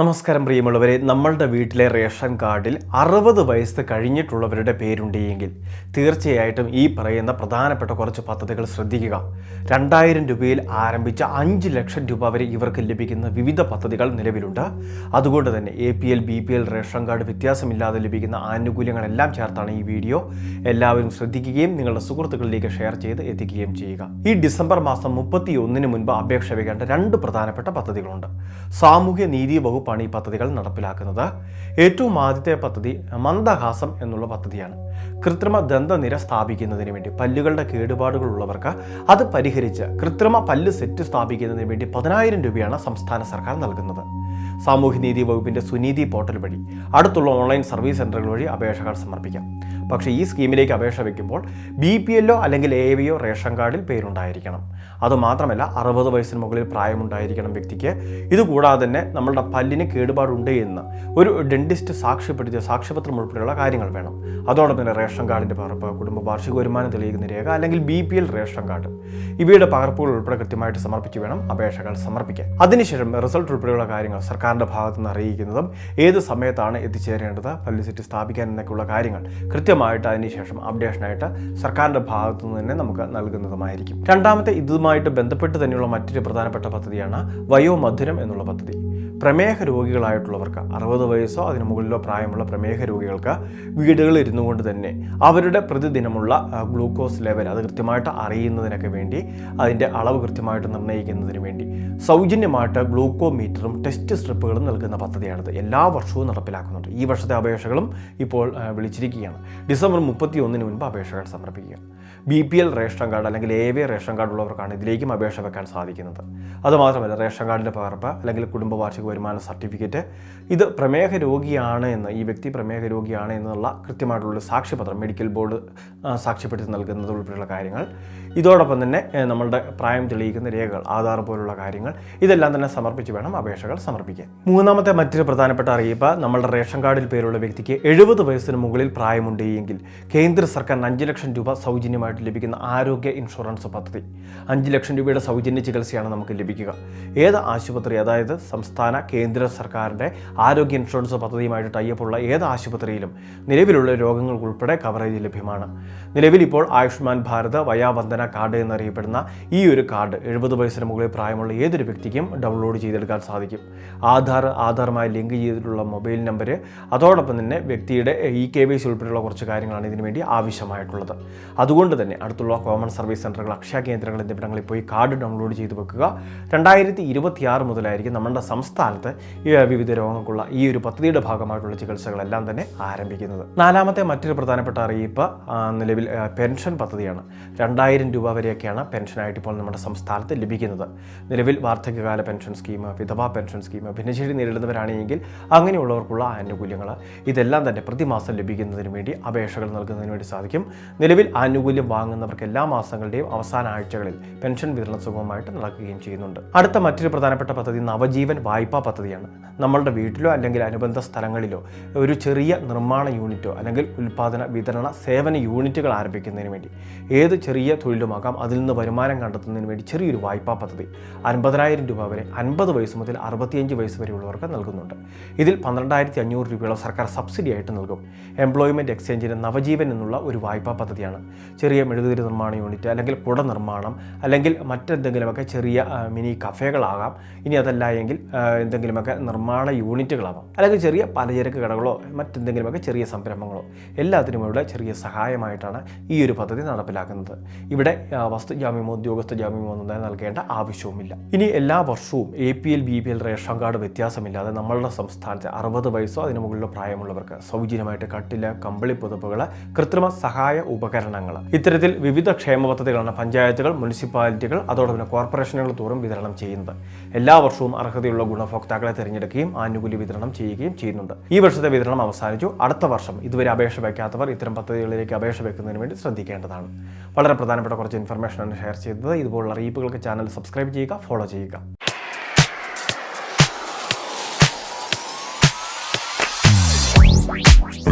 നമസ്കാരം പ്രിയമുള്ളവരെ നമ്മളുടെ വീട്ടിലെ റേഷൻ കാർഡിൽ അറുപത് വയസ്സ് കഴിഞ്ഞിട്ടുള്ളവരുടെ പേരുണ്ടെങ്കിൽ തീർച്ചയായിട്ടും ഈ പറയുന്ന പ്രധാനപ്പെട്ട കുറച്ച് പദ്ധതികൾ ശ്രദ്ധിക്കുക. രണ്ടായിരം രൂപയിൽ ആരംഭിച്ച അഞ്ച് ലക്ഷം രൂപ വരെ ഇവർക്ക് ലഭിക്കുന്ന വിവിധ പദ്ധതികൾ നിലവിലുണ്ട്. അതുകൊണ്ട് തന്നെ A P L B P L ration card വ്യത്യാസമില്ലാതെ ലഭിക്കുന്ന ആനുകൂല്യങ്ങളെല്ലാം ചേർത്താണ് ഈ വീഡിയോ. എല്ലാവരും ശ്രദ്ധിക്കുകയും നിങ്ങളുടെ സുഹൃത്തുക്കളിലേക്ക് ഷെയർ ചെയ്ത് എത്തിക്കുകയും ചെയ്യുക. ഈ ഡിസംബർ മാസം മുപ്പത്തി ഒന്നിന് മുൻപ് അപേക്ഷ വയ്ക്കേണ്ട രണ്ട് പ്രധാനപ്പെട്ട പദ്ധതികളുണ്ട്. സാമൂഹ്യ നീതി ഈ പദ്ധതികൾ നടപ്പിലാക്കുന്നത്. ഏറ്റവും ആദ്യത്തെ പദ്ധതി മന്ദഹാസം എന്നുള്ള പദ്ധതിയാണ്. കൃത്രിമ ദന്തനിര സ്ഥാപിക്കുന്നതിന് വേണ്ടി പല്ലുകളുടെ കേടുപാടുകൾ ഉള്ളവർക്ക് അത് പരിഹരിച്ച് കൃത്രിമ പല്ല് സെറ്റ് സ്ഥാപിക്കുന്നതിന് വേണ്ടി പതിനായിരം രൂപയാണ് സംസ്ഥാന സർക്കാർ നൽകുന്നത്. സാമൂഹ്യനീതി വകുപ്പിന്റെ സുനീതി പോർട്ടൽ വഴി അടുത്തുള്ള ഓൺലൈൻ സർവീസ് സെന്ററുകൾ വഴി അപേക്ഷകൾ സമർപ്പിക്കാം. പക്ഷേ ഈ സ്കീമിലേക്ക് അപേക്ഷ വയ്ക്കുമ്പോൾ ബി പി എല്ലോ അല്ലെങ്കിൽ എ വിയോ റേഷൻ കാർഡിൽ പേരുണ്ടായിരിക്കണം. അതുമാത്രമല്ല അറുപത് വയസ്സിന് മുകളിൽ പ്രായമുണ്ടായിരിക്കണം വ്യക്തിക്ക്. ഇതുകൂടാതെ തന്നെ നമ്മളുടെ പല്ലിന് കേടുപാടുണ്ട് എന്ന് ഒരു ഡെന്റിസ്റ്റ് സാക്ഷ്യപ്പെടുത്തിയ സാക്ഷ്യപത്രം ഉൾപ്പെടെയുള്ള കാര്യങ്ങൾ വേണം. അതോടൊപ്പം തന്നെ റേഷൻ കാർഡിന്റെ പകർപ്പ് കുടുംബ വാർഷിക വരുമാനം തെളിയിക്കുന്ന രേഖ അല്ലെങ്കിൽ B P L ration card. ഇവയുടെ പകർപ്പുകൾ ഉൾപ്പെടെ കൃത്യമായിട്ട് സമർപ്പിച്ച് വേണം അപേക്ഷകൾ സമർപ്പിക്കാൻ. അതിനുശേഷം റിസൾട്ട് ഉൾപ്പെടെയുള്ള കാര്യങ്ങൾ സർക്കാരിന്റെ ഭാഗത്തു നിന്ന് അറിയിക്കുന്നതും ഏത് സമയത്താണ് എത്തിച്ചേരേണ്ടത് പബ്ലിസിറ്റി സ്ഥാപിക്കാൻ എന്നൊക്കെയുള്ള കാര്യങ്ങൾ കൃത്യമായിട്ട് അതിനുശേഷം അപ്ഡേഷനായിട്ട് സർക്കാരിന്റെ ഭാഗത്തു നിന്ന് തന്നെ നമുക്ക് നൽകുന്നതുമായിരിക്കും. രണ്ടാമത്തെ ഇതുമായിട്ട് ബന്ധപ്പെട്ട് തന്നെയുള്ള മറ്റൊരു പ്രധാനപ്പെട്ട പദ്ധതിയാണ് വയോമധുരം എന്നുള്ള പദ്ധതി. പ്രമേഹ രോഗികളായിട്ടുള്ളവർക്ക് അറുപത് വയസ്സോ അതിനു മുകളിലോ പ്രായമുള്ള പ്രമേഹ രോഗികൾക്ക് വീടുകളിൽ ഇരുന്നു കൊണ്ട് തന്നെ അവരുടെ പ്രതിദിനമുള്ള ഗ്ലൂക്കോസ് ലെവൽ അത് കൃത്യമായിട്ട് അറിയുന്നതിനൊക്കെ വേണ്ടി അതിന്റെ അളവ് കൃത്യമായിട്ട് നിർണയിക്കുന്നതിന് വേണ്ടി സൗജന്യമായിട്ട് ഗ്ലൂക്കോമീറ്ററും ടെസ്റ്റ് സ്ട്രിപ്പുകളും നൽകുന്ന പദ്ധതിയാണിത്. എല്ലാ വർഷവും നടപ്പിലാക്കുന്നുണ്ട്. ഈ വർഷത്തെ അപേക്ഷകളും ഇപ്പോൾ വിളിച്ചിരിക്കുകയാണ്. ഡിസംബർ മുപ്പത്തി ഒന്നിന് മുൻപ് അപേക്ഷകൾ സമർപ്പിക്കുക. B P L ration card അല്ലെങ്കിൽ എ വി റേഷൻ കാർഡ് ഉള്ളവർക്കാണ് ഇതിലേക്കും അപേക്ഷ വെക്കാൻ സാധിക്കുന്നത്. അതുമാത്രമല്ല റേഷൻ കാർഡിന്റെ പകർപ്പ് അല്ലെങ്കിൽ കുടുംബ വാർഷിക വരുമാന സർട്ടിഫിക്കറ്റ് ഇത് പ്രമേഹ രോഗിയാണ് എന്ന് ഈ വ്യക്തി പ്രമേഹ രോഗിയാണ് എന്നുള്ള കൃത്യമായിട്ടുള്ള സാക്ഷ്യപത്രം മെഡിക്കൽ ബോർഡ് സാക്ഷ്യപ്പെടുത്തി നൽകുന്നത് ഉൾപ്പെടെയുള്ള കാര്യങ്ങൾ. ഇതോടൊപ്പം തന്നെ നമ്മളുടെ പ്രായം തെളിയിക്കുന്ന രേഖകൾ ആധാർ പോലുള്ള കാര്യങ്ങൾ ഇതെല്ലാം തന്നെ സമർപ്പിച്ച് വേണം അപേക്ഷകൾ സമർപ്പിക്കാൻ മൂന്നാമത്തെ മറ്റൊരു പ്രധാനപ്പെട്ട അറിയിപ്പ് നമ്മളുടെ റേഷൻ കാർഡിൽ പേരുള്ള വ്യക്തിക്ക് എഴുപത് വയസ്സിന് മുകളിൽ പ്രായമുണ്ട് എങ്കിൽ കേന്ദ്ര സർക്കാർ അഞ്ച് ലക്ഷം രൂപ സൗജന്യമായിട്ട് ലഭിക്കുന്ന ആരോഗ്യ ഇൻഷുറൻസ് പദ്ധതി. അഞ്ച് ലക്ഷം രൂപയുടെ സൗജന്യ ചികിത്സയാണ് നമുക്ക് ലഭിക്കുക. ഏത് ആശുപത്രി അതായത് സംസ്ഥാന കേന്ദ്ര സർക്കാരിന്റെ ആരോഗ്യ ഇൻഷുറൻസ് പദ്ധതിയുമായിട്ട് ടൈപ്പുള്ള ഏത് ആശുപത്രിയിലും നിലവിലുള്ള രോഗങ്ങൾ ഉൾപ്പെടെ കവറേജ് ലഭ്യമാണ്. നിലവിൽ ഇപ്പോൾ ആയുഷ്മാൻ ഭാരത് വയാവന്ദന കാർഡ് എന്നറിയപ്പെടുന്ന ഈ ഒരു കാർഡ് എഴുപത് വയസ്സിന് മുകളിൽ പ്രായമുള്ള ഏതൊരു വ്യക്തിക്കും ഡൗൺലോഡ് ചെയ്തെടുക്കാൻ സാധിക്കും. ആധാർ ആധാറുമായി ലിങ്ക് ചെയ്തിട്ടുള്ള മൊബൈൽ നമ്പർ അതോടൊപ്പം തന്നെ വ്യക്തിയുടെ ഇ കെ വൈ സി ഉൾപ്പെടെയുള്ള കുറച്ച് കാര്യങ്ങളാണ് ഇതിനു വേണ്ടി ആവശ്യമായിട്ടുള്ളത്. അതുകൊണ്ട് തന്നെ അടുത്തുള്ള കോമൺ സർവീസ് സെന്ററുകൾ അക്ഷയ കേന്ദ്രങ്ങൾ എന്നിവിടങ്ങളിൽ പോയി കാർഡ് ഡൗൺലോഡ് ചെയ്ത് വെക്കുക. രണ്ടായിരത്തി ഇരുപത്തിയാറ് മുതലായിരിക്കും നമ്മുടെ സംസ്ഥാനത്ത് വിവിധ രോഗങ്ങൾക്കുള്ള ഈ ഒരു പദ്ധതിയുടെ ഭാഗമായിട്ടുള്ള ചികിത്സകളെല്ലാം തന്നെ ആരംഭിക്കുന്നത്. നാലാമത്തെ മറ്റൊരു പ്രധാനപ്പെട്ട അറിയിപ്പ് നിലവിൽ പെൻഷൻ പദ്ധതിയാണ്. രണ്ടായിരം രൂപ വരെയൊക്കെയാണ് പെൻഷനായിട്ട് ഇപ്പോൾ നമ്മുടെ സംസ്ഥാനത്ത് ലഭിക്കുന്നത്. നിലവിൽ വാർദ്ധക്യകാല പെൻഷൻ സ്കീം വിധവാ പെൻഷൻ സ്കീം ഭിന്നശേഷി നേരിടുന്നവരാണെങ്കിൽ അങ്ങനെയുള്ളവർക്കുള്ള ആനുകൂല്യങ്ങൾ ഇതെല്ലാം തന്നെ പ്രതിമാസം ലഭിക്കുന്നതിന് വേണ്ടി അപേക്ഷകൾ നൽകുന്നതിന് വേണ്ടി സാധിക്കും. നിലവിൽ ആനുകൂല്യം വാങ്ങുന്നവർക്ക് എല്ലാ മാസങ്ങളുടെയും അവസാന ആഴ്ചകളിൽ പെൻഷൻ വിതരണ സുഗമമായിട്ട് നടക്കുകയും ചെയ്യുന്നുണ്ട്. അടുത്ത മറ്റൊരു പ്രധാനപ്പെട്ട പദ്ധതി നവജീവൻ വായ്പാ പദ്ധതിയാണ്. നമ്മളുടെ വീട്ടിലോ അല്ലെങ്കിൽ അനുബന്ധ സ്ഥലങ്ങളിലോ ഒരു ചെറിയ നിർമ്മാണ യൂണിറ്റോ അല്ലെങ്കിൽ ഉൽപ്പാദന വിതരണ സേവന യൂണിറ്റുകൾ ആരംഭിക്കുന്നതിന് വേണ്ടി ഏത് ചെറിയ തൊഴിലുമാകാം അതിൽ നിന്ന് വരുമാനം കണ്ടെത്തുന്നതിന് വേണ്ടി ചെറിയൊരു വായ്പാ പദ്ധതി. അൻപതിനായിരം രൂപ വരെ അൻപത് വയസ്സ് മുതൽ അറുപത്തിയഞ്ച് വയസ്സ് വരെയുള്ളവർക്ക് നൽകുന്നുണ്ട്. ഇതിൽ പന്ത്രണ്ടായിരത്തി അഞ്ഞൂറ് രൂപയോളം സർക്കാർ സബ്സിഡി ആയിട്ട് നൽകും. എംപ്ലോയ്മെന്റ് എക്സ്ചേഞ്ചിന് നവജീവൻ എന്നുള്ള ഒരു വായ്പാ പദ്ധതിയാണ്. ചെറിയ മെഴുകുതിരി നിർമ്മാണ യൂണിറ്റ് അല്ലെങ്കിൽ കുട നിർമ്മാണം അല്ലെങ്കിൽ മറ്റെന്തെങ്കിലുമൊക്കെ ചെറിയ മിനി കഫേകളാകാം. ഇനി അതല്ല എങ്കിൽ എന്തെങ്കിലുമൊക്കെ നിർമ്മാണ യൂണിറ്റുകളാകാം അല്ലെങ്കിൽ ചെറിയ പലചരക്ക് കടകളോ മറ്റെന്തെങ്കിലുമൊക്കെ ചെറിയ സംരംഭങ്ങളോ. എല്ലാത്തിനും ചെറിയ സഹായമായിട്ടാണ് ഈ ഒരു പദ്ധതി നടപ്പിലാക്കുന്നത്. ഇവിടെ വസ്തു വസ്തുജാമ്യമോ ഉദ്യോഗസ്ഥ ജാമ്യമോ നൽകേണ്ട ആവശ്യവുമില്ല. ഇനി എല്ലാ വർഷവും A P L B P L ration card വ്യത്യാസമില്ലാതെ നമ്മളുടെ സംസ്ഥാനത്തെ അറുപത് വയസ്സോ അതിന് മുകളിലോ പ്രായമുള്ളവർക്ക് സൗജന്യമായിട്ട് കട്ടില കമ്പിളി പുതപ്പുകൾ കൃത്രിമ സഹായ ഉപകരണങ്ങൾ ഇത്തരത്തിൽ വിവിധ ക്ഷേമ പദ്ധതികളാണ് പഞ്ചായത്തുകൾ മുനിസിപ്പാലിറ്റികൾ അതോടൊപ്പം കോർപ്പറേഷനുകൾ തോറും വിതരണം ചെയ്യുന്നത്. എല്ലാ വർഷവും അർഹതയുള്ള ഗുണഭോക്താക്കളെ തിരഞ്ഞെടുക്കുകയും ആനുകൂല്യ വിതരണം ചെയ്യുകയും ചെയ്യുന്നുണ്ട്. ഈ വർഷത്തെ വിതരണം അവസാനിച്ചു. അടുത്ത വർഷം ഇതുവരെ അപേക്ഷ വയ്ക്കാത്തവർ ഇത്തരം പദ്ധതികളിലേക്ക് അപേക്ഷ വയ്ക്കുന്നതിന് വേണ്ടി ശ്രദ്ധിക്കേണ്ടതാണ്. വളരെ പ്രധാനപ്പെട്ട കുറച്ച് ഇൻഫർമേഷനാണ് ഷെയർ ചെയ്തത്. ഇതുപോലുള്ള അറിയിപ്പുകൾക്ക് ചാനൽ സബ്സ്ക്രൈബ് ചെയ്യുക ഫോളോ ചെയ്യുക. Thank you.